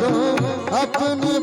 दो अपनी